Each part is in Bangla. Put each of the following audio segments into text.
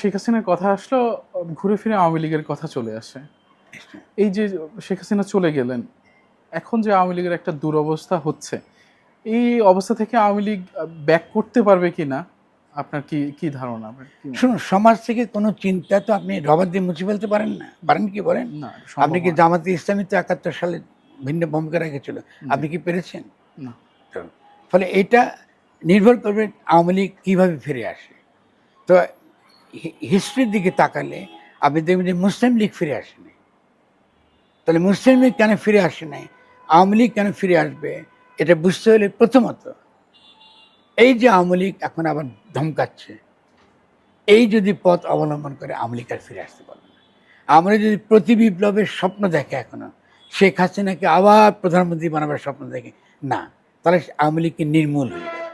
শেখ হাসিনার কথা আসলো ঘুরে ফিরে আওয়ামী লীগের কথা চলে আসে। এই যে শেখ হাসিনা চলে গেলেন এখন যে আওয়ামী লীগের একটা দুরবস্থা হচ্ছে এই অবস্থা থেকে আওয়ামী লীগ ব্যাক করতে পারবে কি না আপনার কি কি ধারণা শুনুন সমাজ থেকে কোনো চিন্তা তো আপনি রবার দিয়ে মুছে ফেলতে পারেন না। পারেন কি বলেন? না আপনি কি জামাতে ইসলামী তো একাত্তর সালে ভিন্ন ভূমিকা রেখেছিল। আপনি কি পেরেছেন? না। ফলে এটা নির্ভর করবে আওয়ামী লীগ কীভাবে ফিরে আসে। তো হিস্ট্রির দিকে তাকালে আপনি দেখবেন যে মুসলিম লীগ ফিরে আসেনি তাহলে মুসলিম লীগ কেন ফিরে আসে নাই? আওয়ামী লীগ কেন ফিরে আসবে? এটা বুঝতে হলে প্রথমত এই যে আওয়ামী লীগ এখন আবার ধমকাচ্ছে এই যদি পথ অবলম্বন করে আওয়ামী লীগ আর ফিরে আসতে পারবে না। আমরা যদি প্রতি বিপ্লবের স্বপ্ন দেখে এখনও শেখ হাসিনাকে আবার প্রধানমন্ত্রী বানাবার স্বপ্ন দেখে না তাহলে আওয়ামী লীগকে নির্মূল হয়ে যাবে।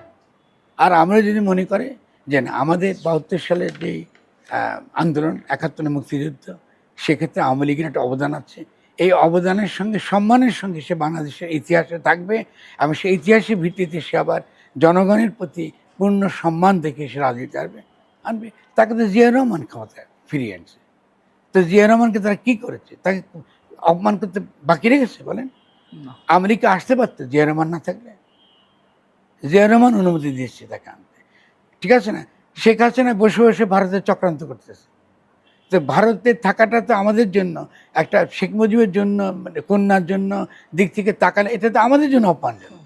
আর আমরা যদি মনে করে যে না আমাদের বাহাত্তর সালের যে আহ, আন্দোলন একাত্তরের মুক্তিযুদ্ধ সেক্ষেত্রে আওয়ামী লীগের একটা অবদান আছে। এই অবদানের সঙ্গে সম্মানের সঙ্গে সে বাংলাদেশের ইতিহাসে থাকবে এবং সেই ইতিহাসের ভিত্তিতে সে আবার জনগণের প্রতি পূর্ণ সম্মান দেখে সে রাজনীতি আসবে আনবে। তাকে তো জিয়া রহমান ক্ষমতায় ফিরিয়ে আনছে। তো জিয়া রহমানকে তারা কী করেছে? তাকে অপমান করতে বাকি রেখেছে বলেন। আমেরিকা আসতে পারতো জিয়া রহমান না থাকলে? জিয়া রহমান অনুমতি দিয়েছে তাকে আনতে। ঠিক আছে না? শেখ হাসিনা বসে বসে ভারতে চক্রান্ত করতেছে। তো ভারতে থাকাটা তো আমাদের জন্য একটা শেখ মুজিবের জন্য মানে কন্যার জন্য দিক থেকে তাকালে এটা তো আমাদের জন্য অপমানজনক।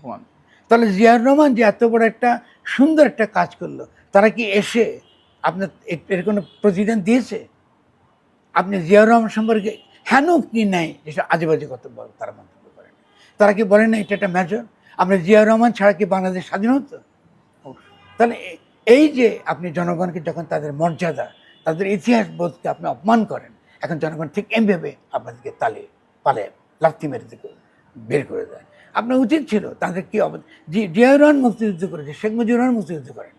তাহলে জিয়াউর রহমান যে এত বড় একটা সুন্দর একটা কাজ করল তারা কি এসে আপনার এর কোনো প্রতিদান দিয়েছে? আপনি জিয়াউর রহমান সম্পর্কে হেন কি নাই যেসব আজে বাজে কত বল তারা মন্তব্য করেন। তারা কি বলেন না এটা একটা মেজর আমরা জিয়াউর রহমান ছাড়া কি বাংলাদেশ স্বাধীন হতো? তাহলে এই যে আপনি জনগণকে যখন তাদের মর্যাদা তাদের ইতিহাস বোধকে আপনি অপমান করেন এখন জনগণ ঠিক এমভাবে আপনাদেরকে তালে পালে লাথি মেরে দিকে বের করে দেয়। আপনার উচিত ছিল তাদের কি জিয়াউর রহমান মুক্তিযুদ্ধ করেছে শেখ মুজিবুর রহমান মুক্তিযুদ্ধ করেন।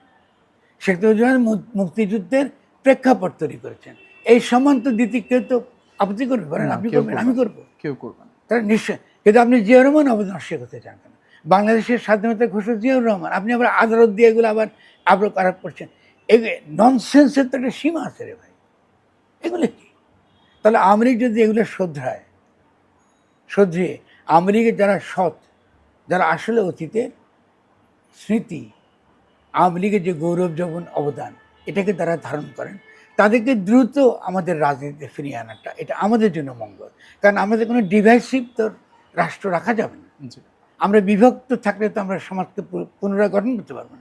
শেখ মুজিবুর রহমান মুক্তিযুদ্ধের প্রেক্ষাপট তৈরি করেছেন। এই সম্মান তো দিতে কেউ তো আপত্তি করবে পারেন আপনি করবেন আমি করব। কেউ করবেন তাহলে নিশ্চয় কিন্তু আপনি জিয়াউর রহমান অবদান অস্বীকার করতে চান কেন বাংলাদেশের স্বাধীনতা ঘোষক জিয়াউর রহমান, আপনি আবার আদালত দিয়ে এগুলো আবার আবার আরোপ করছেন। এই ননসেন্সের তো একটা সীমা আছে রে ভাই। এগুলো কি? তাহলে লীগ যদি এগুলো শ্রদ্ধায় শ্রদ্ধে লীগের যারা সৎ, যারা আসলে অতীতের স্মৃতি, আওয়ামী লীগের যে গৌরব যখন অবদান, এটাকে তারা ধারণ করেন, তাদেরকে দ্রুত আমাদের রাজনীতিতে ফিরিয়ে আনাটা, এটা আমাদের জন্য মঙ্গল। কারণ আমাদের কোনো ডিভাইসিভ তো রাষ্ট্র রাখা যাবে না। আমরা বিভক্ত থাকলে তো আমরা সমাজকে পুনরায় গঠন করতে পারব